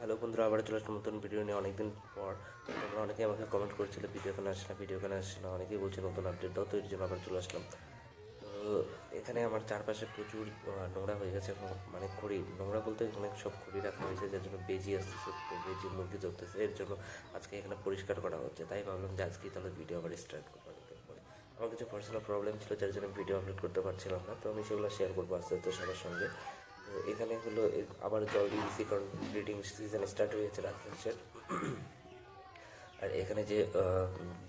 Hello বন্ধুরা আবার চলে আসলাম নতুন ভিডিও নিয়ে অনেকদিন পর। তোমরা অনেকেই আমাকে কমেন্ট করছিলে ভিডিও কেন আসছে ভিডিও কেন আসছে অনেকেই বলছে নতুন আপডেট দাও, তো এর জন্য আবার চলে আসলাম। তো এখানে আমার চারপাশে প্রচুর নোংরা হয়ে গেছে মানে খড়ি, নোংরা বলতে এখানে সব খড়ি রাখা হয়েছে, যার জন্য বেজি আসতেছে বেজি মুরগি চলতেছে এর জন্য আজকে এখানে পরিষ্কার করা হচ্ছে, তাই ভাবলাম যে আজকেই তাহলে ভিডিও আবার স্টার্ট করব আমার কিছু পার্সোনাল প্রবলেম ছিল, যার জন্য ভিডিও আপলোড করতে পারছিলাম না, তো আমি সেগুলো শেয়ার করব আস্তে আস্তে সবার সঙ্গে। তো এখানে হলো আবার জল দিয়েছি কারণ ব্রিডিং সিজন স্টার্ট হয়েছে রাজহাঁসের আর এখানে যে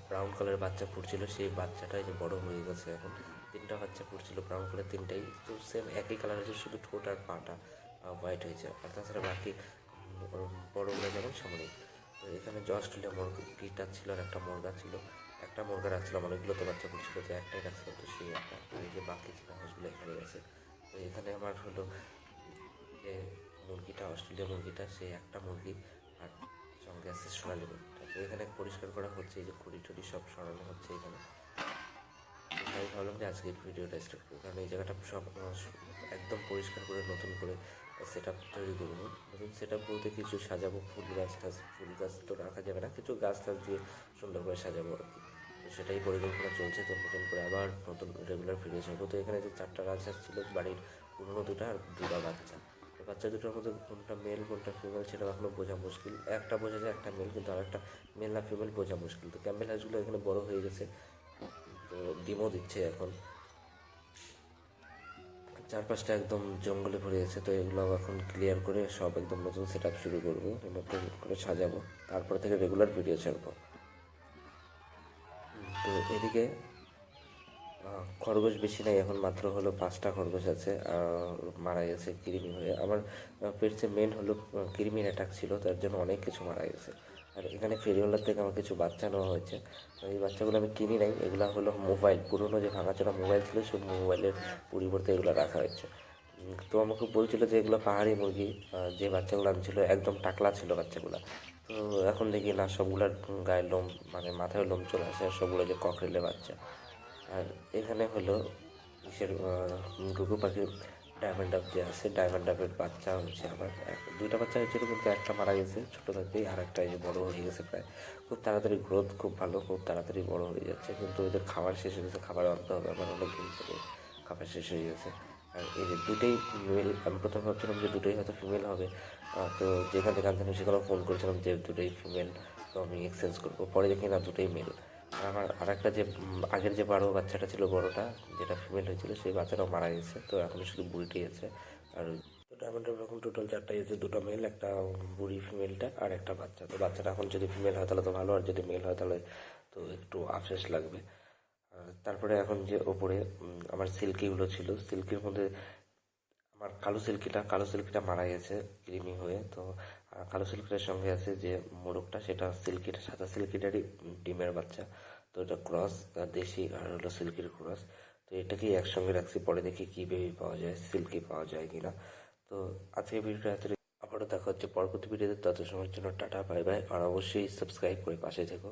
ব্রাউন কালারের বাচ্চা ফুটছিল, সেই বাচ্চাটাই যে বড় হয়ে গেছে এখন। তিনটা বাচ্চা ফুটছিল ব্রাউন কালার তিনটাই। তো সেম একই কালার যে শুধু ঠোঁট আর পাটা হোয়াইট হয়েছে। আর তাছাড়া বাকি ওর বড়গুলো যেমন সামনে তো এখানে যে অস্ট্রেলিয়া মুরগিটা ছিল আর একটা মুরগা ছিল। একটা মুরগা অনেকগুলো তো বাচ্চা ফুটছিল যে একটাই রাখছিলাম, তো সেই একটা যে বাকি ছিল হাঁসগুলো এখানে গেছে তো এখানে আমার হলো মুরগিটা অস্ট্রেলিয়া মুরগিটা সেই একটা মুরগি আর সঙ্গে আছে সোনালি মুরগিটা। তো এখানে পরিষ্কার করা হচ্ছে, এই যে কুড়ি টুড়ি সব সরানো হচ্ছে এখানে। তাই ভাবলাম যে আজকে ভিডিওটা স্টার্ট করব কারণ এই জায়গাটা সব একদম পরিষ্কার করে, নতুন করে সেট আপ তৈরি করব। নতুন সেট আপ বলতে কিছু সাজাবো, ফুল গাছ টাছ, ফুল গাছ তো রাখা যাবে না, কিছু গাছ টাছ দিয়ে সুন্দর করে সাজাবো আর কি। তো সেটাই পরিকল্পনা চলছে, তো নতুন করে আবার নতুন রেগুলার ফিরে যাব তো এখানে যে চারটা রাজহাঁস ছিল বাড়ির পুরোনো দুটো আর দুটা বাচ্চা। বাচ্চা দুটোর মধ্যে কোনটা মেল কোনটা ফিমেল সেটা এখনও বোঝা মুশকিল। একটা বোঝা যায়, একটা মেল কিন্তু আরেকটা মেল না ফিমেল বোঝা মুশকিল। তো ক্যাম্বেল হাঁসগুলো এখানে বড় হয়ে গেছে, তো ডিমও দিচ্ছে এখন। চারপাশটা একদম জঙ্গলে ভরে গেছে তো এগুলো এখন ক্লিয়ার করে সব একদম নতুন সেট আপ শুরু করব, নতুন করে সাজাবো। তারপর থেকে রেগুলার ভিডিও ছাড়বো। তো এদিকে খরগোশ বেশি নাই, এখন মাত্র হলো পাঁচটা খরগোশ আছে মারা গেছে কৃমি হয়ে। আমার পেটসে মেন হলো কৃমির অ্যাটাক ছিল, তার জন্য অনেক কিছু মারা গেছে। আর এখানে ফেরিওয়ালার থেকে আমার কিছু বাচ্চা নেওয়া হয়েছে। এই বাচ্চাগুলো আমি কিনি নাই, এগুলো হলো মোবাইল পুরনো যে ভাঙাচোরা মোবাইল ছিল, সেই মোবাইলের পরিবর্তে এগুলো রাখা হয়েছে। তো আমাকে বলছিল যে এগুলো পাহাড়ি মুরগি যে বাচ্চাগুলো আনছিল একদম টাকলা ছিল বাচ্চাগুলো। তো এখন দেখি না, সবগুলোর গায়ে লোম মানে মাথায় লোম চলে আসে, আর সবগুলো যে ককরেলে বাচ্চা। আর এখানে হলো কিসের গুগু পাখির ডায়মন্ড ডাব যে আছে ডায়মন্ড ডাবের বাচ্চা হচ্ছে আমার। দুইটা বাচ্চা হয়েছিল কিন্তু একটা মারা গেছে ছোটো থাকতেই আর একটা বড়ো হয়ে গেছে প্রায়। খুব তাড়াতাড়ি গ্রোথ খুব ভালো, খুব তাড়াতাড়ি বড় হয়ে যাচ্ছে। কিন্তু ওদের খাবার শেষ হয়ে গেছে, খাবার আনতে হবে আমার অনেক দিন থেকে খাবার শেষ হয়ে গেছে। আর এই যে দুটোই মেল আমি প্রথমে ভাবছিলাম যে দুটোই হয়তো ফিমেল হবে। তো যেখান থেকে আনতে সেখানে ফোন করেছিলাম যে দুটোই ফিমেল তো আমি এক্সচেঞ্জ করব। পরে দেখি না, দুটোই মেল আর আমার আরেকটা যে আগের যে বারো বাচ্চাটা ছিল বড়টা, যেটা ফিমেল হয়েছিল, সেই বাচ্চাটাও মারা গেছে। তো এখন শুধু বুড়িটাই আছে। আর ডায়মন্ডের এরকম টোটাল চারটাই আছে, দুটো মেল একটা বুড়ি ফিমেলটা আর একটা বাচ্চা। তো বাচ্চাটা এখন যদি ফিমেল হয়, তাহলে তো ভালো, আর যদি মেল হয়, তাহলে তো একটু আফসেস লাগবে। আর তারপরে এখন যে ওপরে আমার সিল্কিগুলো ছিল, সিল্কির মধ্যে আমার কালো সিল্কিটা কালো সিল্কিটা মারা গেছে, ক্রিমি হয়ে। তো কালো সিল্কের সঙ্গে আছে যে মোরগটা সেটা সিল্কিটা সাদা সিল্কিটারই ডিমের বাচ্চা। তো এটা ক্রস দেশি, আর হলো সিল্কির ক্রস তো এটাকেই একসঙ্গে রাখছি, পরে দেখি কী বেবি পাওয়া যায় সিল্কি পাওয়া যায় কি না তো আজকে ভিডিওটা এত আবারও দেখা হচ্ছে পরবর্তী ভিডিওতে তত সময়ের জন্য টাটা বাই বাই আর অবশ্যই সাবস্ক্রাইব করে পাশে থেকো।